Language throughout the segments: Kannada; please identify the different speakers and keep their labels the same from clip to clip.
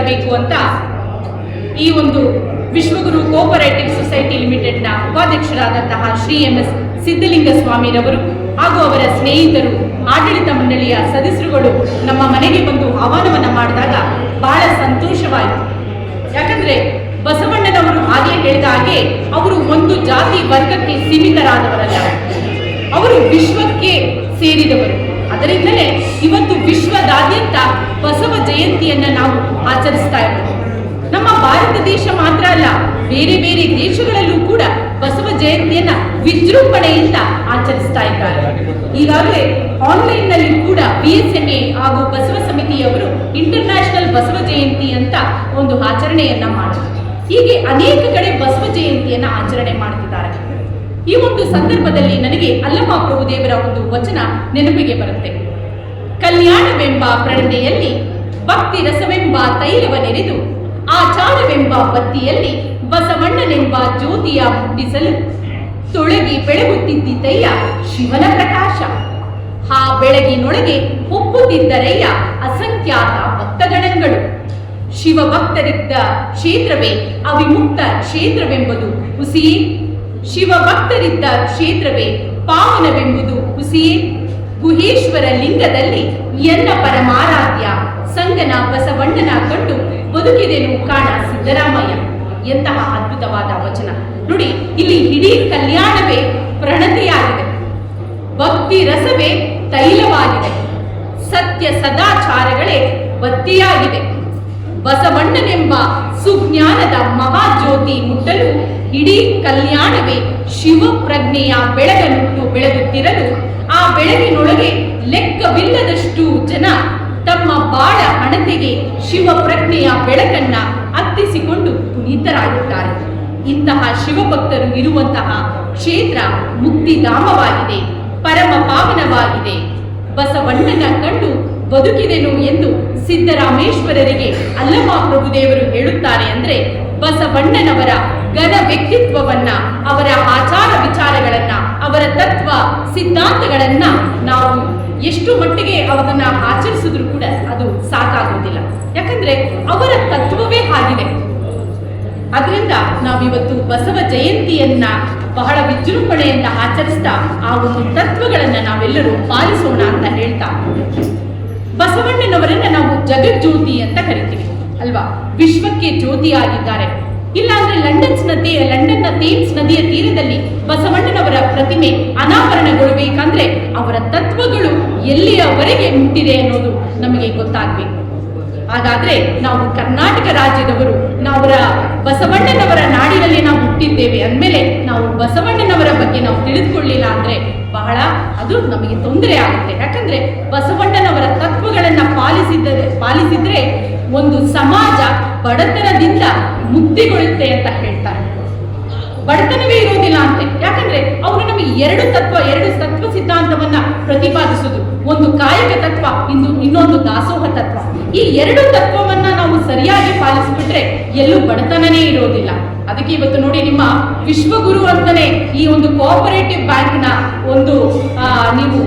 Speaker 1: ಬರಬೇಕು ಅಂತ ಈ ಒಂದು ವಿಶ್ವಗುರು ಕೋಪರೇಟಿವ್ ಸೊಸೈಟಿ ಲಿಮಿಟೆಡ್ನ ಉಪಾಧ್ಯಕ್ಷರಾದಂತಹ ಶ್ರೀ ಎಂ ಎಸ್ ಸಿದ್ದಲಿಂಗ ಸ್ವಾಮಿರವರು ಹಾಗೂ ಅವರ ಸ್ನೇಹಿತರು, ಆಡಳಿತ ಮಂಡಳಿಯ ಸದಸ್ಯರುಗಳು ನಮ್ಮ ಮನೆಗೆ ಬಂದು ಆಹ್ವಾನವನ್ನ ಮಾಡಿದಾಗ ಬಹಳ ಸಂತೋಷವಾಯಿತು. ಯಾಕಂದ್ರೆ ಬಸವಣ್ಣನವರು ಹಾಗೆ ಹೇಳಿದ ಹಾಗೆ ಅವರು ಒಂದು ಜಾತಿ ವರ್ಗಕ್ಕೆ ಸೀಮಿತರಾದವರಲ್ಲ. ಅವರು ವಿಶ್ವಕ್ಕೆ ಸೇರಿದವರು. ಅದರಿಂದಲೇ ಇವತ್ತು ವಿಶ್ವದಾದ್ಯಂತ ಬಸವ ಜಯಂತಿಯನ್ನ ನಾವು ಆಚರಿಸ್ತಾ ಇದ್ದೇವೆ ನಮ್ಮ ಭಾರತ ದೇಶ ಮಾತ್ರ ಅಲ್ಲ, ಬೇರೆ ಬೇರೆ ದೇಶಗಳಲ್ಲೂ ಕೂಡ ಬಸವ ಜಯಂತಿಯನ್ನ ವಿಜೃಂಭಣೆಯಿಂದ ಆಚರಿಸ್ತಾ ಇದ್ದಾರೆ. ಈಗಾಗಲೇ ಆನ್ಲೈನ್ನಲ್ಲಿ ಕೂಡ ಎ ಹಾಗೂ ಬಸವ ಸಮಿತಿಯವರು ಇಂಟರ್ನ್ಯಾಷನಲ್ ಬಸವ ಜಯಂತಿ ಅಂತ ಒಂದು ಆಚರಣೆಯನ್ನ ಮಾಡಿದ್ರು. ಹೀಗೆ ಅನೇಕ ಕಡೆ ಬಸವ ಜಯಂತಿಯನ್ನ ಆಚರಣೆ ಮಾಡ್ತಿದ್ದಾರೆ. ಈ ಒಂದು ಸಂದರ್ಭದಲ್ಲಿ ನನಗೆ ಅಲ್ಲಮ್ಮ ಪ್ರಭುದೇವರ ಒಂದು ವಚನ ನೆನಪಿಗೆ ಬರುತ್ತೆ. ಕಲ್ಯಾಣವೆಂಬ ಪ್ರಣನೆಯಲ್ಲಿ ಭಕ್ತಿ ರಸವೆಂಬ ತೈಲವ ನೆರೆದು ಆಚಾರವೆಂಬ ಬತ್ತಿಯಲ್ಲಿ ಬಸವಣ್ಣನೆಂಬ ಜ್ಯೋತಿಯ ಮುಟ್ಟಿಸಲು ತೊಳಗಿ ಬೆಳಗುತ್ತಿದ್ದಯ್ಯ ಶಿವನ ಪ್ರಕಾಶ. ಆ ಬೆಳಗಿನೊಳಗೆ ಒಪ್ಪುತ್ತಿದ್ದರಯ್ಯ ಅಸಂಖ್ಯಾತ ಭಕ್ತಗಣಗಳು ಶಿವ ಭಕ್ತರಿದ್ದ ಕ್ಷೇತ್ರವೇ ಅವಿಮುಕ್ತ ಕ್ಷೇತ್ರವೆಂಬುದು ಹುಸಿಯೇ ಶಿವ ಭಕ್ತರಿದ್ದ ಕ್ಷೇತ್ರವೇ ಪಾವನವೆಂಬುದು ಹುಸಿಯೇ ಗುಹೇಶ್ವರ ಲಿಂಗದಲ್ಲಿ ಎನ್ನ ಪರಮಾರಾಧ್ಯ, ಸಂಗನ ಬಸವಣ್ಣನ ಕಂಡು ಬದುಕಿದೆನು ಕಾಣ ಸಿದ್ದರಾಮಯ್ಯ. ಎಂತಹ ಅದ್ಭುತವಾದ ವಚನ. ನೋಡಿ, ಇಲ್ಲಿ ಇಡೀ ಕಲ್ಯಾಣವೇ ಪ್ರಣತಿಯಾಗಿದೆ. ಭಕ್ತಿ ರಸವೇ ತೈಲವಾಗಿದೆ. ಸತ್ಯ ಸದಾಚಾರಗಳೇ ಬತ್ತಿಯಾಗಿದೆ ಬಸವಣ್ಣನೆಂಬ ಸುಜ್ಞಾನದ ಮಹಾಜ್ಯೋತಿ ಮುಟ್ಟಲು ಇಡೀ ಕಲ್ಯಾಣವೇ ಶಿವಪ್ರಜ್ಞೆಯ ಬೆಳಗನ್ನುಟ್ಟು ಬೆಳಗುತ್ತಿರಲು ಆ ಬೆಳಗಿನೊಳಗೆ ಲೆಕ್ಕವಿಲ್ಲದಷ್ಟು ಜನ ತಮ್ಮ ಬಾಳ ಹಣತೆಗೆ ಶಿವ ಪ್ರಜ್ಞೆಯ ಬೆಳಕನ್ನ ಅತ್ತಿಸಿಕೊಂಡು ಪುನೀತರಾಗುತ್ತಾರೆ. ಇಂತಹ ಶಿವಭಕ್ತರು ಇರುವಂತಹ ಕ್ಷೇತ್ರ ಮುಕ್ತಿಧಾಮವಾಗಿದೆ, ಪರಮ ಪಾವನವಾಗಿದೆ. ಬಸವಣ್ಣನ ಕಂಡು ಬದುಕಿದೆನು ಎಂದು ಸಿದ್ದರಾಮೇಶ್ವರರಿಗೆ ಅಲ್ಲಮ ಪ್ರಭುದೇವರು ಹೇಳುತ್ತಾರೆ ಅಂದ್ರೆ ಬಸವಣ್ಣನವರ ಘನ ವ್ಯಕ್ತಿತ್ವವನ್ನ, ಅವರ ಆಚಾರ ವಿಚಾರಗಳನ್ನ, ಅವರ ತತ್ವ ಸಿದ್ಧಾಂತಗಳನ್ನ ನಾವು ಎಷ್ಟು ಮಟ್ಟಿಗೆ ಅವರನ್ನ ಆಚರಿಸಿದ್ರು ಕೂಡ ಅದು ಸಾಕಾಗುವುದಿಲ್ಲ. ಯಾಕಂದ್ರೆ ಅವರ ತತ್ವವೇ ಆಗಿದೆ ಅದರಿಂದ ನಾವಿವತ್ತು ಬಸವ ಜಯಂತಿಯನ್ನ ಬಹಳ ವಿಜೃಂಭಣೆಯಿಂದ ಆಚರಿಸ್ತಾ ಆ ಒಂದು ತತ್ವಗಳನ್ನ ನಾವೆಲ್ಲರೂ ಪಾಲಿಸೋಣ ಅಂತ ಹೇಳ್ತಾ ಬಸವಣ್ಣನವರನ್ನ ನಾವು ಜಗಜ್ಯೋತಿ ಅಂತ ಕರಿತೀವಿ, ಅಲ್ವಾ? ವಿಶ್ವಕ್ಕೆ ಜ್ಯೋತಿಯಾಗಿದ್ದಾರೆ. ಇಲ್ಲ ಅಂದ್ರೆ ಲಂಡನ್ಸ್ ನದಿ ಲಂಡನ್ನ ಥೇಮ್ಸ್ ನದಿಯ ತೀರದಲ್ಲಿ ಬಸವಣ್ಣನವರ ಪ್ರತಿಮೆ ಅನಾವರಣಗೊಳ್ಳಬೇಕಂದ್ರೆ ಅವರ ತತ್ವಗಳು ಎಲ್ಲಿಯವರೆಗೆ ಮುಟ್ಟಿದೆ ಅನ್ನೋದು ನಮಗೆ ಗೊತ್ತಾಗಬೇಕು. ಹಾಗಾದ್ರೆ ನಾವು ಕರ್ನಾಟಕ ರಾಜ್ಯದವರು, ನಾವರ ಬಸವಣ್ಣನವರ ನಾಡಿನಲ್ಲಿ ನಾವು ಹುಟ್ಟಿದ್ದೇವೆ ಅಂದಮೇಲೆ ನಾವು ಬಸವಣ್ಣನವರ ಬಗ್ಗೆ ನಾವು ತಿಳಿದುಕೊಳ್ಳಿಲ್ಲ ಅಂದ್ರೆ ಬಹಳ ಅದು ನಮಗೆ ತೊಂದರೆ ಆಗುತ್ತೆ. ಯಾಕಂದ್ರೆ ಬಸವಣ್ಣನವರ ತತ್ವಗಳನ್ನ ಪಾಲಿಸಿದರೆ ಪಾಲಿಸಿದ್ರೆ ಒಂದು ಸಮಾಜ ಬಡತನದಿಂದ ಮುಕ್ತಿಗೊಳ್ಳುತ್ತೆ ಅಂತ ಹೇಳ್ತಾರೆ. ಬಡತನವೇ ಇರೋದಿಲ್ಲ ಅಂತೆ. ಯಾಕಂದ್ರೆ ಅವರು ನಮಗೆ ಎರಡು ತತ್ವ ಎರಡು ತತ್ವ ಸಿದ್ಧಾಂತವನ್ನ ಪ್ರತಿಪಾದಿಸುದು. ಒಂದು ಕಾಯಕ ತತ್ವ ಇಂದು ಇನ್ನೊಂದು ದಾಸೋಹ ತತ್ವ. ಈ ಎರಡು ತತ್ವವನ್ನ ನಾವು ಸರಿಯಾಗಿ ಪಾಲಿಸಿಬಿಟ್ರೆ ಎಲ್ಲೂ ಬಡತನನೇ ಇರೋದಿಲ್ಲ ಅದಕ್ಕೆ ಇವತ್ತು ನೋಡಿ ನಿಮ್ಮ ವಿಶ್ವಗುರು ಅಂತಾನೆ ಈ ಒಂದು ಕೋಆಪರೇಟಿವ್ ಬ್ಯಾಂಕ್ನ ಒಂದು ನೀವು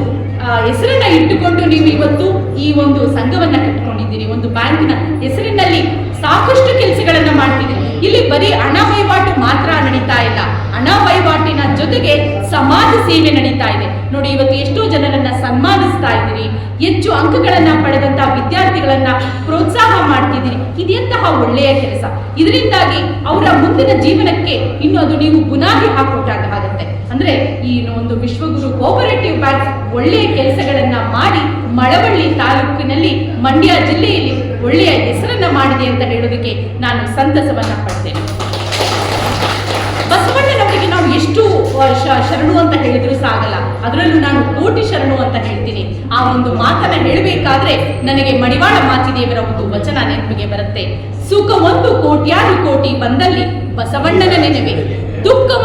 Speaker 1: ಹೆಸರನ್ನ ಇಟ್ಟುಕೊಂಡು ನೀವು ಇವತ್ತು ಈ ಒಂದು ಸಂಘವನ್ನ ಕಟ್ಕೊಂಡಿದ್ದೀರಿ ಒಂದು ಬ್ಯಾಂಕಿನ ಹೆಸರಿನಲ್ಲಿ ಸಾಕಷ್ಟು ಕೆಲಸಗಳನ್ನ ಮಾಡ್ತಿದ್ದೀರಿ ಇಲ್ಲಿ ಬರೀ ಹಣ ವಹಿವಾಟು ಮಾತ್ರ ನಡೀತಾ ಇಲ್ಲ. ಹಣ ವಹಿವಾಟಿನ ಜೊತೆಗೆ ಸಮಾಜ ಸೇವೆ ನಡೀತಾ ಇದೆ. ನೋಡಿ, ಇವತ್ತು ಎಷ್ಟೋ ಜನರನ್ನ ಸನ್ಮಾನಿಸ್ತಾ ಇದ್ದೀರಿ. ಹೆಚ್ಚು ಅಂಕಗಳನ್ನ ಪಡೆದಂತ ವಿದ್ಯಾರ್ಥಿಗಳನ್ನ ಪ್ರೋತ್ಸಾಹ ಮಾಡ್ತಿದ್ದೀರಿ. ಇದೆಂತಹ ಒಳ್ಳೆಯ ಕೆಲಸ. ಇದರಿಂದಾಗಿ ಅವರ ಮುಂದಿನ ಜೀವನಕ್ಕೆ ಇನ್ನು ಅದು ನೀವು ಬುನಾದಿ ಹಾಕೊಟ್ಟಾಗ ಆಗುತ್ತೆ. ಅಂದ್ರೆ ಈ ಒಂದು ವಿಶ್ವಗುರು ಕೋಪರೇಟಿವ್ ಬ್ಯಾಂಕ್ ಒಳ್ಳೆಯ ಕೆಲಸಗಳನ್ನ ಮಾಡಿ ಮಳವಳ್ಳಿ ತಾಲೂಕಿನಲ್ಲಿ ಮಂಡ್ಯ ಜಿಲ್ಲೆಯಲ್ಲಿ ಒಳ್ಳೆಯ ಹೆಸರನ್ನ ಮಾಡಿದೆ ಅಂತ ಹೇಳೋದಕ್ಕೆ ನಾನು ಸಂತಸವನ್ನ ಪಡ್ತೇನೆ. ಎಷ್ಟು ಶರಣು ಅಂತ ಹೇಳಿದ್ರು ಸಾಗಲ್ಲ. ಅದರಲ್ಲೂ ನಾನು ಕೋಟಿ ಶರಣು ಅಂತ ಹೇಳ್ತೀನಿ. ಆ ಒಂದು ಮಾತನ್ನ ಹೇಳಬೇಕಾದ್ರೆ ನನಗೆ ಮಡಿವಾಳ ಮಾಚಿದೇವರ ಒಂದು ವಚನ ನೆನಪಿಗೆ ಬರುತ್ತೆ. ಸುಖ ಒಂದು ಕೋಟ್ಯಾನು ಕೋಟಿ ಬಂದಲ್ಲಿ ಬಸವಣ್ಣನ ನೆನವೆ.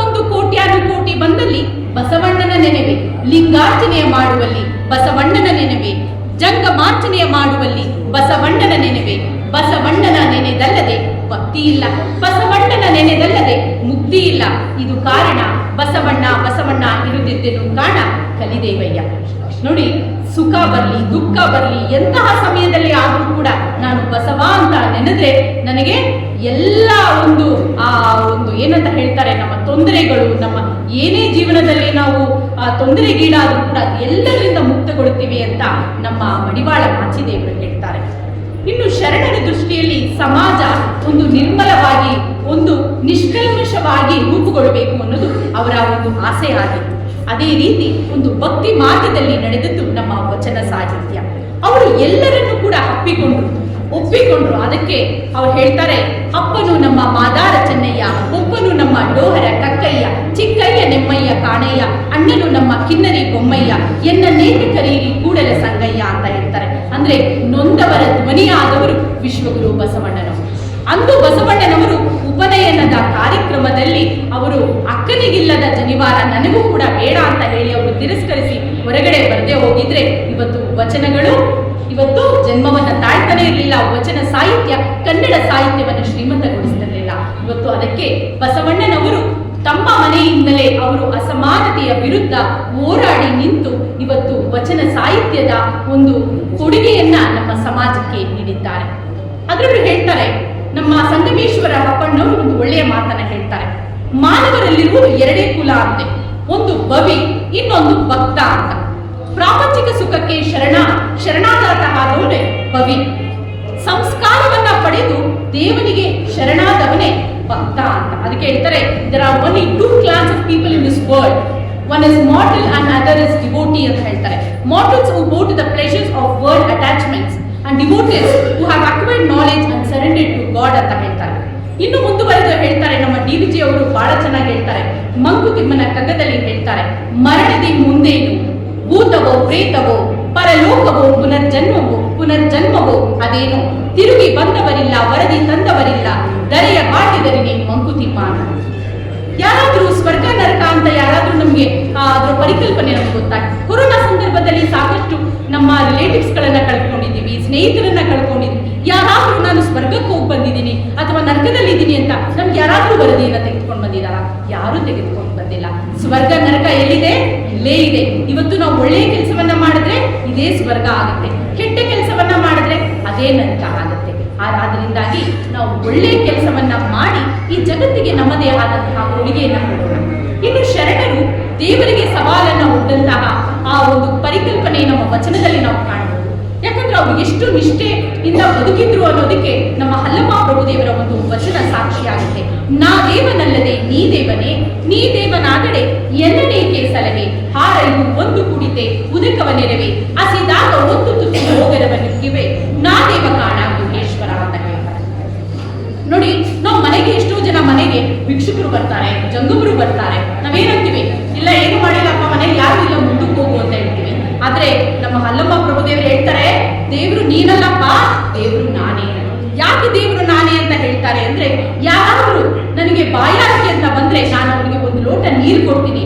Speaker 1: ಒಂದು ಕೋಟ್ಯಾನು ಕೋಟಿ ಬಂದಲ್ಲಿ ಬಸವಣ್ಣನ ನೆನವೆ. ಲಿಂಗಾರ್ಚನೆಯ ಮಾಡುವಲ್ಲಿ ಬಸವಣ್ಣನ ನೆನವೆ. ಜಂಗಮಾರ್ಚನೆಯ ಮಾಡುವಲ್ಲಿ ಬಸವಣ್ಣನ ನೆನವೆ. ಬಸವಣ್ಣನ ನೆನೆದಲ್ಲದೆ ಭಕ್ತಿ ಇಲ್ಲ. ಬಸವಣ್ಣನ ನೆನೆದಲ್ಲದೆ ಮುಕ್ತಿ ಇಲ್ಲ. ಇದು ಕಾರಣ. ಬಸವಣ್ಣ ಬಸವಣ್ಣ ಇರುದಿದ್ದೇನು ಕಾಣ ಕಲಿದೇವಯ್ಯ. ನೋಡಿ, ಸುಖ ಬರಲಿ, ದುಃಖ ಬರಲಿ, ಎಂತಹ ಸಮಯದಲ್ಲಿ ಆದರೂ ಕೂಡ ನಾನು ಬಸವ ಅಂತ ನೆನೆದ್ರೆ ನನಗೆ ಎಲ್ಲ ಒಂದು, ಆ ಒಂದು ಏನಂತ ಹೇಳ್ತಾರೆ, ನಮ್ಮ ತೊಂದರೆಗಳು, ನಮ್ಮ ಏನೇ ಜೀವನದಲ್ಲಿ ನಾವು, ಆ ತೊಂದರೆಗೀಡಾದ್ರೂ ಕೂಡ ಎಲ್ಲರಿಂದ ಮುಕ್ತಗೊಳ್ತೀವಿ ಅಂತ ನಮ್ಮ ಮಡಿವಾಳ ಮಾಚಿದೇವರು ಹೇಳ್ತಾರೆ. ಇನ್ನು ಶರಣರ ದೃಷ್ಟಿಯಲ್ಲಿ ಸಮಾಜ ಒಂದು ನಿರ್ಮಲವಾಗಿ ಒಂದು ನಿಷ್ಕಲ್ಮಶವಾಗಿ ರೂಪುಗೊಳ್ಳಬೇಕು ಅನ್ನೋದು ಅವರ ಒಂದು ಆಸೆ ಆಗಿತ್ತು. ಅದೇ ರೀತಿ ಒಂದು ಭಕ್ತಿ ಮಾರ್ಗದಲ್ಲಿ ನಡೆದದ್ದು ನಮ್ಮ ವಚನ ಸಾಹಿತ್ಯ. ಅವರು ಎಲ್ಲರನ್ನೂ ಕೂಡ ಹಪ್ಪಿಕೊಂಡ್ರು ಒಪ್ಪಿಕೊಂಡ್ರು ಅದಕ್ಕೆ ಅವ್ರು ಹೇಳ್ತಾರೆ, ಅಪ್ಪನು ನಮ್ಮ ಮಾದಾರ ಚೆನ್ನಯ್ಯ, ಒಬ್ಬನು ನಮ್ಮ ಡೋಹರ ಕಕ್ಕಯ್ಯ, ಚಿಕ್ಕಯ್ಯ ನೆಮ್ಮಯ್ಯ ಕಾಣಯ್ಯ, ಅಣ್ಣನು ನಮ್ಮ ಕಿನ್ನರಿ ಬೊಮ್ಮಯ್ಯ, ಎನ್ನ ನೇತ ಕರೀರಿ ಕೂಡಲ ಸಂಗಯ್ಯ ಅಂತ ಹೇಳ್ತಾರೆ. ಅಂದ್ರೆ ನೊಂದವರ ಧ್ವನಿಯಾದವರು ವಿಶ್ವಗುರು ಬಸವಣ್ಣನವರು. ಅಂದು ಉಪನಯನದ ಕಾರ್ಯಕ್ರಮದಲ್ಲಿ ಅವರು ಅಕ್ಕನಿಗಿಲ್ಲದ ಜನಿವಾರ ನನಗೂ ಕೂಡ ಬೇಡ ಅಂತ ಹೇಳಿ ಅವರು ತಿರಸ್ಕರಿಸಿ ಹೊರಗಡೆ ಬರದೇ ಹೋಗಿದ್ರೆ ಇವತ್ತು ವಚನಗಳು, ಇವತ್ತು ಜನ್ಮವನ್ನ ತಾಳ್ತಾನೆ ಇರಲಿಲ್ಲ. ವಚನ ಸಾಹಿತ್ಯ, ಕನ್ನಡ ಸಾಹಿತ್ಯವನ್ನು ಶ್ರೀಮಂತಗೊಳಿಸ್ತಿರಲಿಲ್ಲ. ಇವತ್ತು ಅದಕ್ಕೆ ಬಸವಣ್ಣನವರು ತಮ್ಮ ಮನೆಯಿಂದಲೇ ಅವರು ಅಸಮಾನತೆಯ ವಿರುದ್ಧ ಹೋರಾಡಿ ನಿಂತು ಇವತ್ತು ವಚನ ಸಾಹಿತ್ಯದ ಒಂದು ಕೊಡುಗೆಯನ್ನ ನಮ್ಮ ಸಮಾಜಕ್ಕೆ ನೀಡಿದ್ದಾರೆ. ಅದರಲ್ಲೂ ಹೇಳ್ತಾರೆ ನಮ್ಮ ಸಂಗಮೇಶ್ವರ ಅಪ್ಪಣ್ಣವರು ಒಂದು ಒಳ್ಳೆಯ ಮಾತನ್ನ ಹೇಳ್ತಾರೆ. ಮಾನವರಲ್ಲಿರುವುದು ಎರಡೇ ಕುಲ ಅಂತೆ. ಒಂದು ಬವಿ ಇನ್ನೊಂದು ಭಕ್ತ ಅಂತ. ಪ್ರಾಪಂಚಿಕ ಸುಖಕ್ಕೆ ಶರಣ ಶರಣಾದಾತ ಆದವನೇ ಬವಿ ಸಂಸ್ಕಾರವನ್ನ ಪಡೆದು ದೇವನಿಗೆ ಶರಣಾದವನೇ ಭಕ್ತ ಅಂತ. ಅದಕ್ಕೆ ಹೇಳ್ತಾರೆ there are two class of people in this world one is mortal and other is devotee ಅಂತ ಹೇಳ್ತಾರೆ. Mortals who go to the places of world attachments and devotees who have acquired knowledge and surrendered to God ಅಂತ ಹೇಳ್ತಾರೆ. ಇನ್ನು ಮುಂದುವರೆದು ಹೇಳ್ತಾರೆ, ನಮ್ಮ ಡಿ ವಿಜಿ ಅವರು ಬಹಳ ಚೆನ್ನಾಗಿ ಹೇಳ್ತಾರೆ. ಮಂಕುತಿಮ್ಮನ ಕಗ್ಗದಲ್ಲಿ ಹೇಳ್ತಾರೆ, ಮರಣದಿ ಮುಂದೇನು? ಭೂತವೋ, ಪ್ರೇತವೋ, ಪರಲೋಕವೋ, ಪುನರ್ಜನ್ಮವೋ ಪುನರ್ಜನ್ಮವೋ, ಅದೇನು? ತಿರುಗಿ ಬಂದವರಿಲ್ಲ, ವರದಿ ತಂದವರಿಲ್ಲ, ದರೆಯ ಬಾಟಿದರೆ ನೀನು ಮಂಕುತಿಮ್ಮ ಅಂತ ಯಾರಾದ್ರೂ ಸ್ವರ್ಗ ನರಕ ಅಂತ ಯಾರಾದ್ರೂ ನಮ್ಗೆ ಅದ್ರ ಪರಿಕಲ್ಪನೆ ನಮ್ಗೆ ಗೊತ್ತಾಗ್ತದೆ ಕೊರೋನಾ ಸಂದರ್ಭದಲ್ಲಿ ಸಾಕಷ್ಟು ನಮ್ಮ ರಿಲೇಟಿವ್ಸ್ ಗಳನ್ನ ಕಳ್ಕೊಂಡಿದ್ದೀವಿ ಸ್ನೇಹಿತರನ್ನ ಕಳ್ಕೊಂಡಿದ್ವಿ. ಯಾರಾದ್ರೂ ನಾನು ಸ್ವರ್ಗಕ್ಕೆ ಹೋಗಿ ಬಂದಿದ್ದೀನಿ ಅಥವಾ ನರಕದಲ್ಲಿ ಇದ್ದೀನಿ ಅಂತ ನಮ್ಗೆ ಯಾರಾದ್ರೂ ವರದಿಯನ್ನ ತೆಗೆದುಕೊಂಡು ಬಂದಿದಾರ ಯಾರು ತೆಗೆದುಕೊಂಡು ಬಂದಿಲ್ಲ. ಸ್ವರ್ಗ, ನರಕ ಎಲ್ಲಿದೆ? ಇಲ್ಲೇ ಇದೆ. ಇವತ್ತು ನಾವು ಒಳ್ಳೆಯ ಕೆಲಸವನ್ನ ಮಾಡಿದ್ರೆ ಇದೇ ಸ್ವರ್ಗ ಆಗುತ್ತೆ. ಕೆಟ್ಟ ಕೆಲಸವನ್ನ ಮಾಡಿದ್ರೆ ಅದೇ ನರಕ ಆಗುತ್ತೆ. ಆ- ಆದ್ರಿಂದಾಗಿ ನಾವು ಒಳ್ಳೆಯ ಕೆಲಸವನ್ನ ಮಾಡಿ ಈ ಜಗತ್ತಿಗೆ ನಮ್ಮದೇ ಆದಂತಹ ಕೊಡುಗೆಯನ್ನ ಕೊಡೋಣ. ಇನ್ನು ಶರಣರು ದೇವರಿಗೆ ಸವಾಲನ್ನ ಒಡ್ಡಂತಹ ಆ ಒಂದು ಪರಿಕಲ್ಪನೆ ನಮ್ಮ ವಚನದಲ್ಲಿ ನಾವು ಕಾಣಬಹುದು. ಯಾಕಂದ್ರೆ ಅವರು ಎಷ್ಟು ನಿಷ್ಠೆಯಿಂದ ಬದುಕಿದ್ರು ಅನ್ನೋದಕ್ಕೆ ನಮ್ಮ ಹಲ್ಲಮ್ಮ ಪ್ರಭುದೇವರ ಒಂದು ವಚನ ಸಾಕ್ಷಿಯಾಗಿದೆ ನಾ ದೇವನಲ್ಲದೆ ನೀ ದೇವನೇ, ನೀ ದೇವನಾದಡೆ ಎನ್ನನೇಕೆ ಸಲಹೆ ಹಾರೈದು ಒಂದು ಕುಡಿತೆ, ಉದಕವ ನೆರವೆ, ಹಸಿದಾಗ ಒಂದು ತುತ್ತು ಹೋಗರವನ್ನಿಕ್ಕಿವೆ ನಾ ದೇವ ಕಾಣ ಗುಹೇಶ್ವರ ಅಂತ ಹೇಳ್ತಾರೆ ನೋಡಿ ನಾವು ಮನೆಗೆ ಎಷ್ಟೋ ಜನ ಮನೆಗೆ ಭಿಕ್ಷುಕರು ಬರ್ತಾರೆ, ಜಂಗಮರು ಬರ್ತಾರೆ. ನಾವೇನಂತೀವಿ ಇಲ್ಲ, ಏನು ಮಾಡಿಲ್ಲಪ್ಪ ಮನೆಗೆ ಯಾರು ಇಲ್ಲ, ಮುಂದಕ್ಕೆ ಹೋಗು ಅಂತ ಹೇಳ್ತೀವಿ. ಆದ್ರೆ ನಮ್ಮ ಹಲ್ಲಮ್ಮ ಪ್ರಭುದೇವರು ಹೇಳ್ತಾರೆ, ದೇವ್ರು ನೀನಲ್ಲಪ್ಪ, ದೇವ್ರು ನಾನೇ. ಯಾಕೆ ದೇವ್ರು ನಾನೇ ಅಂತ ಹೇಳ್ತಾರೆ ಅಂದ್ರೆ, ಯಾರಾದ್ರೂ ನನಗೆ ಬಾಯಾರಿಕೆ ಅಂತ ಬಂದ್ರೆ ನಾನು ಅವನಿಗೆ ಒಂದು ಲೋಟ ನೀರು ಕೊಡ್ತೀನಿ.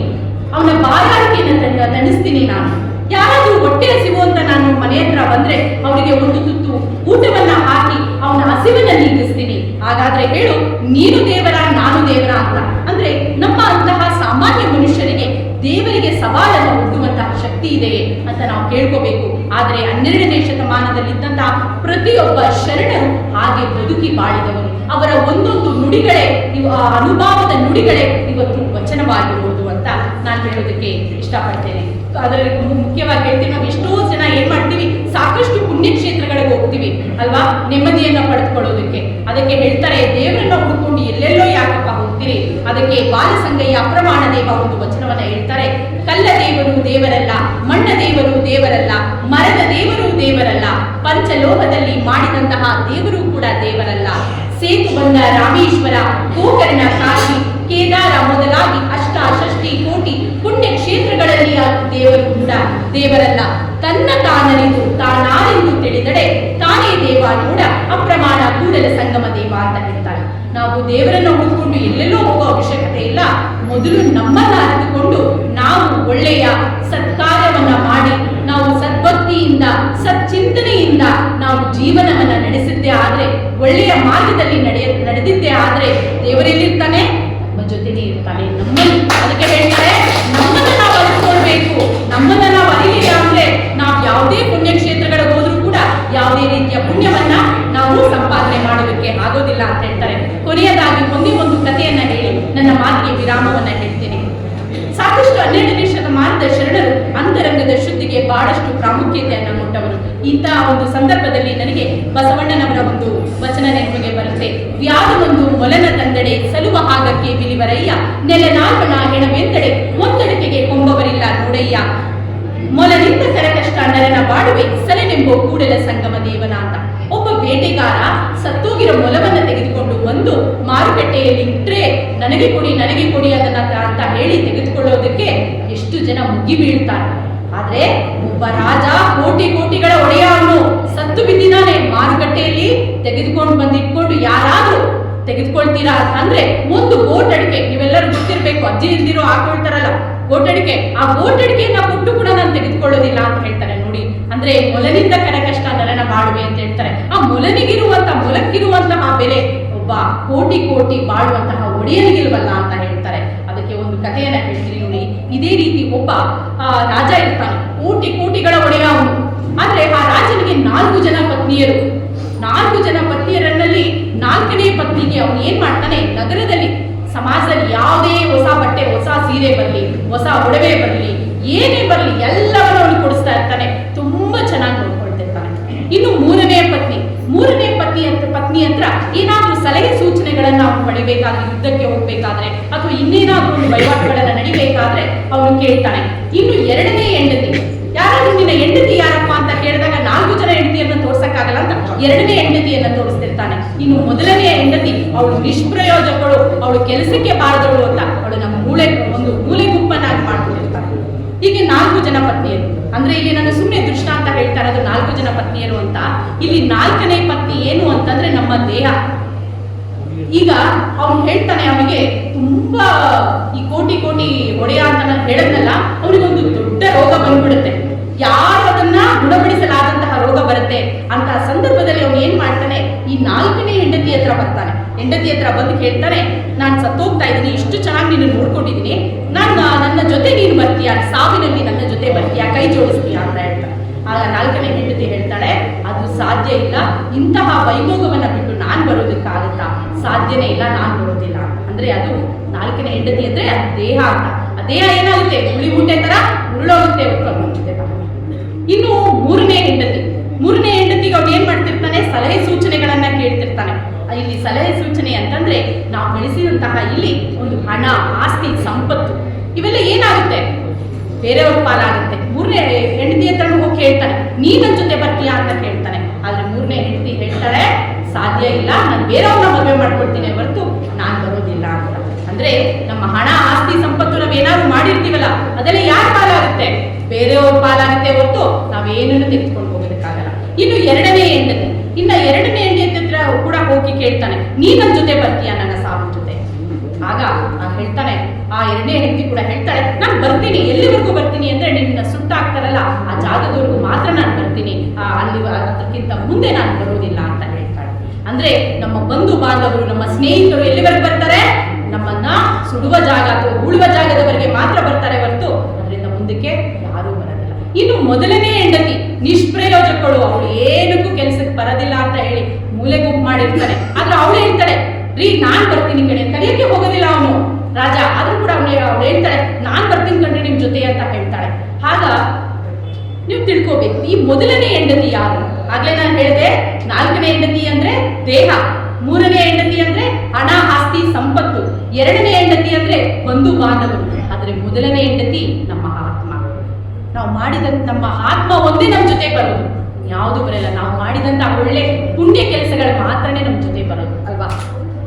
Speaker 1: ಅವನ ಬಾಯಾರಿಕೆಯನ್ನು ತಣ- ತಣಿಸ್ತೀನಿ ನಾನು. ಯಾರಾದ್ರೂ ಹೊಟ್ಟೆ ಹಸಿವು ಅಂತ ನಾನು ಮನೆ ಹತ್ರ ಬಂದ್ರೆ ಅವರಿಗೆ ಒಂದು ತುತ್ತು ಊಟವನ್ನ ಹಾಕಿ ಅವನ ಹಸಿವನ್ನ ನೀಗಿಸ್ತೀನಿ. ಹಾಗಾದ್ರೆ ಹೇಳು, ನೀನು ದೇವರ, ನಾನು ದೇವರ ಅಂತ. ಅಂದ್ರೆ ನಮ್ಮ ಅಂತಹ ಸಾಮಾನ್ಯ ಮನುಷ್ಯರಿಗೆ ದೇವರಿಗೆ ಸವಾಲನ್ನು ಒಡ್ಡುವಂತಹ ಶಕ್ತಿ ಇದೆ ಅಂತ ನಾವು ಕೇಳ್ಕೋಬೇಕು. ಆದರೆ ಹನ್ನೆರಡನೇ ಶತಮಾನದಲ್ಲಿದ್ದಂತಹ ಪ್ರತಿಯೊಬ್ಬ ಶರಣರು ಹಾಗೆ ಬದುಕಿ ಬಾಳಿದವರು. ಅವರ ಒಂದೊಂದು ನುಡಿಗಳೇ, ಇವ ಆ ಅನುಭವದ ನುಡಿಗಳೇ ಇವತ್ತು ವಚನವಾಗಿರುವುದು ಅಂತ ನಾನು ಹೇಳೋದಕ್ಕೆ ಇಷ್ಟಪಡ್ತೇನೆ. ಅದರಲ್ಲಿ ಮುಖ್ಯವಾಗಿ ಹೇಳ್ತೀನಿ, ನಾವು ಎಷ್ಟೋ ಜನ ಏನ್ ಮಾಡ್ತೀವಿ ಸಾಕಷ್ಟು ಪುಣ್ಯಕ್ಷೇತ್ರಗಳಿಗೆ ಹೋಗ್ತೀವಿ, ಅಲ್ವಾ? ನೆಮ್ಮದಿಯನ್ನ ಪಡೆದುಕೊಳ್ಳೋದಕ್ಕೆ. ಅದಕ್ಕೆ ಹೇಳ್ತಾರೆ, ದೇವರನ್ನ ಹುಡುಕೊಂಡು ಎಲ್ಲೆಲ್ಲೋ ಯಾಕಪ್ಪ ಹೋಗ್ತೀರಿ? ಅದಕ್ಕೆ ಬಾಲಸಂಗಯ್ಯ ಅಪ್ರಮಾಣ ದೇವ ಒಂದು ವಚನವನ್ನ ಹೇಳ್ತಾರೆ. ಕಲ್ಲ ದೇವರು ದೇವರಲ್ಲ, ಮಣ್ಣ ದೇವರು ದೇವರಲ್ಲ, ಮರದ ದೇವರು ದೇವರಲ್ಲ, ಪಂಚಲೋಹದಲ್ಲಿ ಮಾಡಿದಂತಹ ದೇವರು ಕೂಡ ದೇವರಲ್ಲ. ಸೇತು ಬಂದ ರಾಮೇಶ್ವರ, ಗೋಕರ್ಣ ಕಾಶಿ, ಕೇದಾರ ಮೊದಲಾಗಿ ಅಷ್ಟ ಷಷ್ಟಿ ಕೋಟಿ ಪುಣ್ಯ ಕ್ಷೇತ್ರಗಳಲ್ಲಿ ದೇವರು ಕೂಡ ದೇವರಲ್ಲ. ತನ್ನ ತಾನರಿದು ತಾನಾರೆಂದು ತಿಳಿದಡೆ ತಾನೇ ದೇವ ನೋಡ ಅಪ್ರಮಾಣ ಕೂಡಲ ಸಂಗಮ ದೇವ ಅಂತ ಹೇಳ್ತಾರೆ ನಾವು ದೇವರನ್ನು ಹುಡುಕೊಂಡು ಎಲ್ಲೆಲ್ಲೂ ಹೋಗೋ ಅವಶ್ಯಕತೆ ಇಲ್ಲ. ಮೊದಲು ನಮ್ಮನ್ನ ಅರಿತುಕೊಂಡು ನಾವು ಒಳ್ಳೆಯ ಸತ್ಕಾರ್ಯವನ್ನ ಮಾಡಿ ನಾವು ಸದ್ಭಕ್ತಿಯಿಂದ, ಸಚ್ಚಿಂತನೆಯಿಂದ ನಾವು ಜೀವನವನ್ನ ನಡೆಸಿದ್ದೇ ಆದ್ರೆ, ಒಳ್ಳೆಯ ಮಾರ್ಗದಲ್ಲಿ ನಡೆಯ, ನಡೆದಿದ್ದೇ ಆದ್ರೆ ದೇವರೆಲ್ಲಿರ್ತಾನೆ ಆಗೋದಿಲ್ಲ ಅಂತ ಹೇಳ್ತಾರೆ. ಕೊನೆಯದಾಗಿ ಒಂದೇ ಒಂದು ಕಥೆಯನ್ನ ಹೇಳಿ ನನ್ನ ಮಾತಿಗೆ ವಿರಾಮವನ್ನ ಹೇಳ್ತೀನಿ ಸಾಕಷ್ಟು ಹನ್ನೆರಡನೇ ಶತಮಾನದ ಶರಣರು ಅಂತರಂಗದ ಶುದ್ಧಿಗೆ ಬಹಳಷ್ಟು ಪ್ರಾಮುಖ್ಯತೆಯನ್ನ ಕೊಟ್ಟವರು. ಇಂತಹ ಒಂದು ಸಂದರ್ಭದಲ್ಲಿ ನನಗೆ ಬಸವಣ್ಣನವರ ಒಂದು ವಚನ ನೆನಪಿಗೆ ಬರುತ್ತೆ. ಯಾವುದೊಂದು ಮೊಲನ ತಂದಡೆ ಸಲುವ ಆಗಕ್ಕೆ ಬಿಲಿವರಯ್ಯ. ನೆಲ ನಾಲ್ಕನ ಹೆಣವೆಂದಡೆ ಒಂದಡಕೆಗೆ ಕೊಂಬವರಿಲ್ಲ ನೋಡಯ್ಯ. ಮೊಲನಿಂದ ಕರಕಷ್ಟ ನರನ ಬಾಡುವೆ ಸಲನೆಂಬ ಕೂಡಲ ಸಂಗಮ ದೇವನಾಥ. ಬೇಟೆಗಾರ ಸತ್ತೋಗಿರೋ ಮೊಲವನ್ನ ತೆಗೆದುಕೊಂಡು ಬಂದು ಮಾರುಕಟ್ಟೆಯಲ್ಲಿ ಇಟ್ಟರೆ ನನಗೆ ಕೊಡಿ ನನಗೆ ಕೊಡಿ ಅದನ್ನ ಅಂತ ಹೇಳಿ ತೆಗೆದುಕೊಳ್ಳೋದಕ್ಕೆ ಎಷ್ಟು ಜನ ಮುಗಿ ಬೀಳ್ತಾರೆ. ಆದ್ರೆ ಒಬ್ಬ ರಾಜ ಕೋಟಿ ಕೋಟಿಗಳ ಒಡೆಯ ಅವನು ಸತ್ತು ಬಿದ್ದಿದ್ದಾನೆ ಮಾರುಕಟ್ಟೆಯಲ್ಲಿ ತೆಗೆದುಕೊಂಡು ಬಂದಿಟ್ಕೊಂಡು ಯಾರಾದ್ರೂ ತೆಗೆದುಕೊಳ್ತೀರಾ ಅಂದ್ರೆ ಒಂದು ಬೋಟ್ ಅಡಿಕೆ, ನೀವೆಲ್ಲರೂ ಗೊತ್ತಿರ್ಬೇಕು, ಅಜ್ಜಿ ಇಲ್ದಿರೋ ಹಾಕೊಳ್ತಾರಲ್ಲ. ಗೋಟಡಿಕೆ ಆ ಬೋಟ್ ಅಡಿಕೆಯನ್ನ ಕೊಟ್ಟು ಕೂಡ ನಾನು ತೆಗೆದುಕೊಳ್ಳೋದಿಲ್ಲ ಅಂತ ಹೇಳ್ತಾರೆ ನೋಡಿ. ಅಂದ್ರೆ ಮೊಲನಿಂದ ಕರಕಷ್ಟ ನರನ ಬಾಳುವೆ ಅಂತ ಹೇಳ್ತಾರೆ, ಆ ಮೊಲನಿಗಿರುವಂತ ಮೊಲಕ್ಕಿರುವಂತಹ ಬೆಲೆ ಒಬ್ಬ ಕೋಟಿ ಕೋಟಿ ಬಾಳುವಂತಹ ಒಡೆಯನಿಗಿಲ್ವಲ್ಲ ಅಂತ ಹೇಳ್ತಾರೆ. ಅದಕ್ಕೆ ಒಂದು ಕಥೆಯನ್ನ ಹೇಳ್ತೀನಿ ನೋಡಿ. ಇದೇ ರೀತಿ ಒಬ್ಬ ರಾಜ ಇರ್ತಾನೆ. ಕೋಟಿ ಕೋಟಿಗಳ ಒಡೆಯ ಅವನು. ಆದ್ರೆ ಆ ರಾಜನಿಗೆ ನಾಲ್ಕು ಜನ ಪತ್ನಿಯರು. ನಾಲ್ಕು ಜನ ಪತ್ನಿಯರನ್ನಲ್ಲಿ ನಾಲ್ಕನೇ ಪತ್ನಿಗೆ ಅವನು ಏನ್ ಮಾಡ್ತಾನೆ? ನಗರದಲ್ಲಿ, ಸಮಾಜದಲ್ಲಿ ಯಾವುದೇ ಹೊಸ ಬಟ್ಟೆ, ಹೊಸ ಸೀರೆ ಬರಲಿ, ಹೊಸ ಒಡವೆ ಬರಲಿ, ಏನೇ ಬರಲಿ, ಎಲ್ಲವನ್ನು ಅವನು ಕೊಡಿಸ್ತಾ ಇರ್ತಾನೆ. ತುಂಬಾ ಚೆನ್ನಾಗಿ ಇನ್ನು ಮೂರನೇ ಪತ್ನಿ. ಮೂರನೇ ಪತಿ ಅಂತ ಪತ್ನಿ ಹತ್ರ ಏನಾದರೂ ಸಲಹೆ ಸೂಚನೆಗಳನ್ನ ಅವ್ರು ಪಡಿಬೇಕಾದ್ರೆ, ಯುದ್ಧಕ್ಕೆ ಹೋಗ್ಬೇಕಾದ್ರೆ ಅಥವಾ ಇನ್ನೇನಾದ್ರೂ ಒಂದು ವಹಿವಾಟುಗಳನ್ನ ನಡಿಬೇಕಾದ್ರೆ ಅವನು ಕೇಳ್ತಾನೆ. ಇನ್ನು ಎರಡನೇ ಹೆಂಡತಿ. ಯಾರಾದ್ರೂ ನಿನ್ನ ಹೆಂಡತಿ ಯಾರಪ್ಪ ಅಂತ ಕೇಳಿದಾಗ ನಾಲ್ಕು ಜನ ಹೆಂಡತಿಯನ್ನ ತೋರ್ಸಕ್ಕಾಗಲ್ಲ ಅಂತ ಎರಡನೇ ಹೆಂಡತಿಯನ್ನ ತೋರಿಸ್ತಿರ್ತಾನೆ. ಇನ್ನು ಮೊದಲನೇ ಹೆಂಡತಿ, ಅವಳು ನಿಷ್ಪ್ರಯೋಜಕಳು, ಅವಳು ಕೆಲಸಕ್ಕೆ ಬಾರದವಳು ಅಂತ ಅವಳು ನಮ್ಮ ಮೂಳೆ, ಒಂದು ಮೂಲೆ ಗುಂಪನ್ನಾಗಿ ಹೀಗೆ ನಾಲ್ಕು ಜನ ಪತ್ನಿಯರು. ಅಂದ್ರೆ ಇಲ್ಲಿ ನಾನು ಸುಮ್ಮನೆ ದೃಷ್ಟ ಅಂತ ಹೇಳ್ತಾರೆ ಅದು ನಾಲ್ಕು ಜನ ಪತ್ನಿಯರು ಅಂತ. ಇಲ್ಲಿ ನಾಲ್ಕನೇ ಪತ್ನಿ ಏನು ಅಂತಂದ್ರೆ ನಮ್ಮ ದೇಹ. ಈಗ ಅವ್ನು ಹೇಳ್ತಾನೆ ಅವನಿಗೆ ತುಂಬಾ ಈ ಕೋಟಿ ಕೋಟಿ ಒಡೆಯ ಅಂತ ನಾನು ಹೇಳದ್ನಲ್ಲ, ಅವನಿಗೊಂದು ದೊಡ್ಡ ರೋಗ ಬಂದ್ಬಿಡುತ್ತೆ. ಯಾರು ಅದನ್ನ ಗುಣಪಡಿಸಲಾದಂತಹ ರೋಗ ಬರುತ್ತೆ ಅಂತ ಸಂದರ್ಭದಲ್ಲಿ ಅವನು ಏನ್ ಮಾಡ್ತಾನೆ? ಈ ನಾಲ್ಕನೇ ಹೆಂಡತಿ ಹತ್ರ ಬರ್ತಾನೆ. ಹೆಂಡತಿ ಹತ್ರ ಬಂದು ಕೇಳ್ತಾನೆ ನಾನು ಸತ್ತೋಗ್ತಾ ಇದ್ದೀನಿ, ಇಷ್ಟು ಚೆನ್ನಾಗಿ ನೀನು ನೋಡ್ಕೊಂಡಿದ್ದೀನಿ. ನಾನು ನನ್ನ ಜೊತೆ ನೀನು ಬರ್ತೀಯಾ, ಸಾವಿನಲ್ಲಿ ನನ್ನ ಜೊತೆ ಬರ್ತೀಯಾ, ಕೈ ಜೋಡಿಸ್ತೀಯಾ ಅಂತ ಹೇಳ್ತಾರೆ ಆಗ ನಾಲ್ಕನೇ ಹೆಂಡತಿ ಹೇಳ್ತಾಳೆ, ಅದು ಸಾಧ್ಯ ಇಲ್ಲ, ಇಂತಹ ವೈಭೋಗವನ್ನು ಬಿಟ್ಟು ನಾನು ಬರೋದಕ್ಕಾಗತ್ತಾ? ಸಾಧ್ಯನೇ ಇಲ್ಲ, ನಾನು ಬರೋದಿಲ್ಲ. ಅಂದ್ರೆ ಅದು ನಾಲ್ಕನೇ ಹೆಂಡತಿ ಅಂದ್ರೆ ಅದು ದೇಹ ಅಂತ. ಆ ದೇಹ ಏನಾಗುತ್ತೆ? ಹುಳಿ ಊಟೆ ತರ ಉರುಳೋಗುತ್ತೆ. ಇನ್ನು ಮೂರನೇ ಹೆಂಡತಿ. ಮೂರನೇ ಹೆಂಡತಿಗೆ ಅವ್ರು ಏನ್ ಮಾಡ್ತಿರ್ತಾನೆ? ಸಲಹೆ ಸೂಚನೆಗಳನ್ನ ಕೇಳ್ತಿರ್ತಾನೆ. ಇಲ್ಲಿ ಸಲಹೆ ಸೂಚನೆ ಅಂತಂದ್ರೆ ನಾವು ಬೆಳೆಸಿದಂತಹ ಇಲ್ಲಿ ಒಂದು ಹಣ, ಆಸ್ತಿ, ಸಂಪತ್ತು ಇವೆಲ್ಲ ಏನಾಗುತ್ತೆ? ಬೇರೆಯವ್ರ ಪಾಲಾಗುತ್ತೆ. ಮೂರನೇ ಹೆಂಡತಿ ಹತ್ರ ಹೋಗಿ ಕೇಳ್ತಾನೆ. ನೀ ನನ್ನ ಜೊತೆ ಬರ್ತೀಯಾ ಅಂತ ಕೇಳ್ತಾನೆ. ಆದ್ರೆ ಮೂರನೇ ಹೆಂಡತಿ ಹೇಳ್ತಾಳೆ, ಸಾಧ್ಯ ಇಲ್ಲ, ನಾನು ಬೇರೆಯವ್ರನ್ನ ಮದುವೆ ಮಾಡ್ಕೊಡ್ತೀನಿ ಹೊರತು ನಾನು ಬರೋದಿಲ್ಲ ಅಂತ. ಅಂದ್ರೆ ನಮ್ಮ ಹಣ, ಆಸ್ತಿ, ಸಂಪತ್ತು ನಾವೇನಾದ್ರು ಮಾಡಿರ್ತೀವಲ್ಲ, ಅದೆಲ್ಲ ಯಾರ ಪಾಲಾಗುತ್ತೆ? ಬೇರೆಯವ್ರ ಪಾಲಾಗುತ್ತೆ ಹೊರತು ನಾವೇನನ್ನು ತೆಗೆದುಕೊಂಡು ಹೋಗೋದಕ್ಕಾಗಲ್ಲ. ಇನ್ನು ಎರಡನೇ ಹೆಂಡತಿ. ಇನ್ನ ಎರಡನೇ ಹೆಂಡತಿ ಕೂಡ ಹೋಗಿ ಕೇಳ್ತಾನೆ ನೀ ನನ್ನ ಜೊತೆ ಬರ್ತೀಯ ನನ್ನ ಸಾವಿನ ಜೊತೆ? ಆಗ ಆ ಹೇಳ್ತಾನೆ, ಆ ಎರಡನೇ ಹೆಂಡತಿ ಕೂಡ ಹೇಳ್ತಾಳೆ, ನಾನು ಬರ್ತೀನಿ, ಎಲ್ಲಿವರೆಗೂ ಬರ್ತೀನಿ ಅಂದ್ರೆ ನಿನ್ನ ಸುಟ್ಟಾಗ್ತಾರಲ್ಲ, ಆ ಜಾಗದವರೆಗೂ ಮಾತ್ರ ನಾನು ಬರ್ತೀನಿ, ಆ ಅಲ್ಲಿ ಅದಕ್ಕಿಂತ ಮುಂದೆ ನಾನು ಬರೋದಿಲ್ಲ ಅಂತ ಹೇಳ್ತಾಳೆ. ಅಂದ್ರೆ ನಮ್ಮ ಬಂಧು ಬಾಂಧವರು, ನಮ್ಮ ಸ್ನೇಹಿತರು ಎಲ್ಲಿವರೆಗೂ ಬರ್ತಾರೆ? ನಮ್ಮನ್ನ ಸುಡುವ ಜಾಗ ಅಥವಾ ಉಳುವ ಜಾಗದವರೆಗೆ ಮಾತ್ರ ಬರ್ತಾರೆ ಹೊರತು, ಅದರಿಂದ ಮುಂದಕ್ಕೆ ಯಾರೂ ಬರೋದಿಲ್ಲ. ಇನ್ನು ಮೊದಲನೇ ಹೆಂಡತಿ ನಿಷ್ಪ್ರಯೋಜಕಳು. ಅವಳು ಏನಕ್ಕೂ ಕೆಲಸಕ್ಕೆ ಬರೋದಿಲ್ಲ ಅಂತ ಹೇಳಿ ಮೂಲೆ ಗುಂಪು ಮಾಡಿರ್ತಾನೆ ಆದ್ರೆ ಅವಳು ಹೇಳ್ತಾಳೆ, ರೀ, ನಾನ್ ಬರ್ತೀನಿ ಕಣೆ, ಕರೆಯಕ್ಕೆ ಹೋಗೋದಿಲ್ಲ ಅವನು. ರಾಜ, ಆದ್ರೂ ಕೂಡ ಅವಳು ಅವಳು ಹೇಳ್ತಾಳೆ, ನಾನ್ ಬರ್ತೀನಿ ಕಣ್ರಿ ನಿಮ್ ಜೊತೆ ಅಂತ ಹೇಳ್ತಾಳೆ. ಆಗ ನೀವು ತಿಳ್ಕೋಬೇಕು, ಈ ಮೊದಲನೇ ಹೆಂಡತಿ ಯಾರು? ಆಗ್ಲೇ ನಾನು ಹೇಳಿದೆ, ನಾಲ್ಕನೇ ಹೆಂಡತಿ ಅಂದ್ರೆ ದೇಹ, ಮೂರನೇ ಹೆಂಡತಿ ಅಂದ್ರೆ ಹಣ, ಆಸ್ತಿ, ಸಂಪತ್ತು. ಎರಡನೇ ಹೆಂಡತಿ ಅಂದ್ರೆ ಬಂಧು ಬಾಂಧವರು. ಆದ್ರೆ ಮೊದಲನೇ ಹೆಂಡತಿ ನಾವು ಮಾಡಿದಂತ ನಮ್ಮ ಆತ್ಮ ಒಂದೇ ನಮ್ಮ ಜೊತೆ ಬರೋದು. ಯಾವುದು ಬರಲ್ಲ. ನಾವು ಮಾಡಿದಂತ ಒಳ್ಳೆ ಪುಣ್ಯ ಕೆಲಸಗಳು ಮಾತ್ರನೇ ನಮ್ಮ ಜೊತೆ ಬರೋದು, ಅಲ್ವಾ?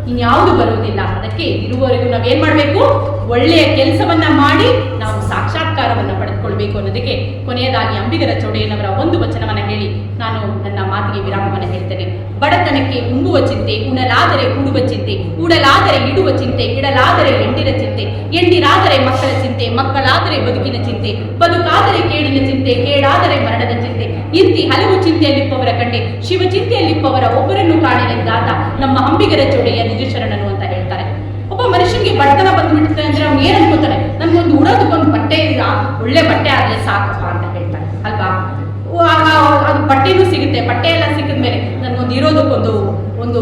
Speaker 1: ಇನ್ಯಾವುದು ಬರುವುದಿಲ್ಲ ಅದಕ್ಕೆ ಇರುವವರೆಗೂ ನಾವೇನ್ ಮಾಡಬೇಕು? ಒಳ್ಳೆಯ ಕೆಲಸವನ್ನ ಮಾಡಿ ನಾವು ಸಾಕ್ಷಾತ್ಕಾರವನ್ನು ಪಡೆದುಕೊಳ್ಬೇಕು ಅನ್ನೋದಕ್ಕೆ ಕೊನೆಯದಾಗಿ ಅಂಬಿಗರ ಚೌಡಯ್ಯನವರ ಒಂದು ವಚನವನ್ನ ಹೇಳಿ ನಾನು ನನ್ನ ಮಾತಿಗೆ ವಿರಾಮವನ್ನು ಹೇಳ್ತೇನೆ. ಬಡತನಕ್ಕೆ ಉಂಬುವ ಚಿಂತೆ, ಉಣಲಾದರೆ ಉಡುವ ಚಿಂತೆ ಉಡಲಾದರೆ ಇಡುವ ಚಿಂತೆ, ಇಡಲಾದರೆ ಎಂಡಿನ ಚಿಂತೆ ಎಂಡಿರಾದರೆ ಮಕ್ಕಳ ಚಿಂತೆ, ಮಕ್ಕಳಾದರೆ ಬದುಕಿನ ಚಿಂತೆ, ಬದುಕಾದರೆ ಕೇಡಿನ ಚಿಂತೆ, ಕೇಡಾದರೆ ಮರಣದ ಚಿಂತೆ. ಇಂತಿ ಹಲವು ಚಿಂತೆಯಲ್ಲಿಪ್ಪವರ ಕಂಡೆ. ಶಿವ ಚಿಂತೆಯಲ್ಲಿಪ್ಪವರ ಒಬ್ಬರನ್ನು ಕಾಣಿನೆಂದಾತ ನಮ್ಮ ಅಂಬಿಗರ ಚೌಡೆಯ ನಿಜ ಶರಣನು ಅಂತ ಮನುಷ್ಯನಿಗೆ ಬಡತನ ಬಂದ್ಬಿಡುತ್ತೆ ಅಂದ್ರೆ ಅವ್ನು ಏನ್ ಅನ್ಕೋತಾನೆ ನನ್ಗೊಂದು ಉಡೋದಕ್ಕೊಂದು ಬಟ್ಟೆ ಒಳ್ಳೆ ಬಟ್ಟೆ ಆದ್ರೆ ಸಾಕಪ್ಪ ಅಂತ ಹೇಳ್ತಾರೆ, ಅಲ್ವಾ? ಅದು ಬಟ್ಟೆನೂ ಸಿಗುತ್ತೆ, ಬಟ್ಟೆ ಎಲ್ಲ ಸಿಕ್ಕಿದ್ಮೇಲೆ ನನ್ಗೊಂದು ಇರೋದಕ್ಕೊಂದು, ಒಂದು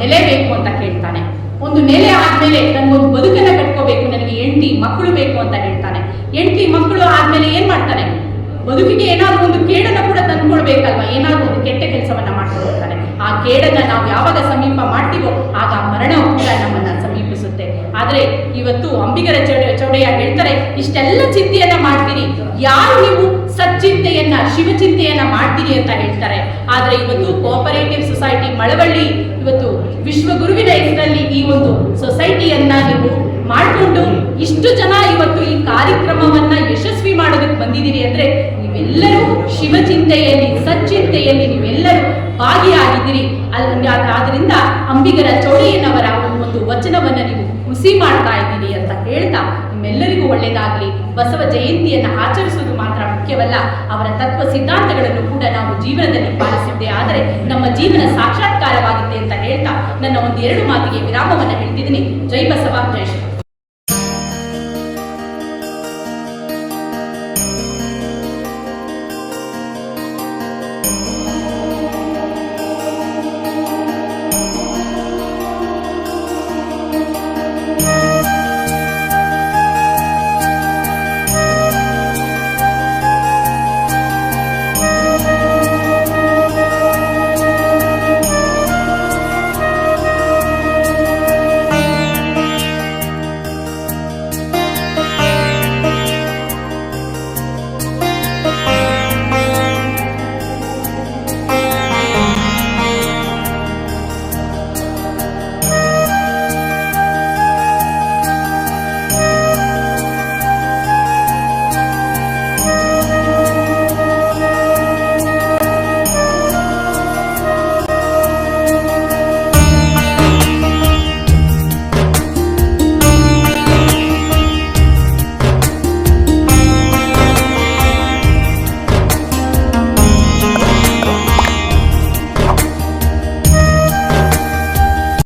Speaker 1: ನೆಲೆ ಬೇಕು ಅಂತ ಕೇಳ್ತಾನೆ. ಒಂದು ನೆಲೆ ಆದ್ಮೇಲೆ ನನ್ಗೊಂದು ಬದುಕನ್ನ ಕಟ್ಕೋಬೇಕು, ನನಗೆ ಹೆಂಡತಿ, ಮಕ್ಕಳು ಬೇಕು ಅಂತ ಹೇಳ್ತಾನೆ. ಹೆಂಡತಿ, ಮಕ್ಕಳು ಆದ್ಮೇಲೆ ಏನ್ ಮಾಡ್ತಾನೆ? ಬದುಕಿಗೆ ಏನಾದ್ರೂ ಒಂದು ಕೇಡನ್ನ ಕೂಡ ತಂದ್ಕೊಳ್ಬೇಕಲ್ವಾ ಏನಾದ್ರೂ ಒಂದು ಕೆಟ್ಟ ಕೆಲಸವನ್ನ ಮಾಡ್ಕೊಳ್ತಾನೆ ಆ ಕೇಡನ್ನ ನಾವು ಯಾವಾಗ ಸಮೀಪ ಮಾಡ್ತೀವೋ, ಆಗ ಮರಣ ಕೂಡ ನಮ್ಮನ್ನ ಸಮೀಪಿಸುತ್ತೆ ಆದ್ರೆ ಇವತ್ತು ಅಂಬಿಗರ ಚೌಡ ಚೌಡಯ್ಯ ಹೇಳ್ತಾರೆ, ಇಷ್ಟೆಲ್ಲ ಚಿಂತೆಯನ್ನ ಮಾಡ್ತೀರಿ. ಯಾರು ನೀವು ಸಚ್ಚಿಂತೆಯನ್ನ, ಶಿವಚಿಂತೆಯನ್ನ ಮಾಡ್ತೀರಿ ಅಂತ ಹೇಳ್ತಾರೆ. ಆದ್ರೆ ಇವತ್ತು ಕೋಆಪರೇಟಿವ್ ಸೊಸೈಟಿ ಮಳವಳ್ಳಿ, ಇವತ್ತು ವಿಶ್ವಗುರುವಿನ ಹೆಸರಲ್ಲಿ ಈ ಒಂದು ಸೊಸೈಟಿಯನ್ನ ನೀವು ಮಾಡಿಕೊಂಡು ಇಷ್ಟು ಜನ ಇವತ್ತು ಈ ಕಾರ್ಯಕ್ರಮವನ್ನ ಯಶಸ್ವಿ ಮಾಡೋದಕ್ಕೆ ಬಂದಿದ್ದೀರಿ ಅಂದ್ರೆ ನೀವೆಲ್ಲರೂ ಶಿವಚಿಂತೆಯಲ್ಲಿ, ಸಚ್ಚಿಂತೆಯಲ್ಲಿ ನೀವೆಲ್ಲರೂ ಭಾಗಿಯಾಗಿದ್ದೀರಿ. ಆದ್ರಿಂದ ಅಂಬಿಗರ ಚೌಡಯ್ಯನವರ ಒಂದು ವಚನವನ್ನ ನೀವು ಹುಸಿ ಮಾಡ್ತಾ ಇದ್ದೀನಿ ಅಂತ ಹೇಳ್ತಾ ನಿಮ್ಮೆಲ್ಲರಿಗೂ ಒಳ್ಳೆಯದಾಗಲಿ ಬಸವ ಜಯಂತಿಯನ್ನು ಆಚರಿಸುವುದು ಮಾತ್ರ ಮುಖ್ಯವಲ್ಲ. ಅವರ ತತ್ವ ಸಿದ್ಧಾಂತಗಳನ್ನು ಕೂಡ ನಾವು ಜೀವನದಲ್ಲಿ ಪಾಲಿಸಿದ್ದೆ. ಆದರೆ ನಮ್ಮ ಜೀವನ ಸಾಕ್ಷಾತ್ಕಾರವಾಗಿತ್ತೆ ಅಂತ ಹೇಳ್ತಾ ನನ್ನ ಒಂದು ಎರಡು ಮಾತಿಗೆ ವಿರಾಮವನ್ನು ಹೇಳ್ತಿದ್ದೀನಿ. ಜೈ ಬಸವ, ಜೈ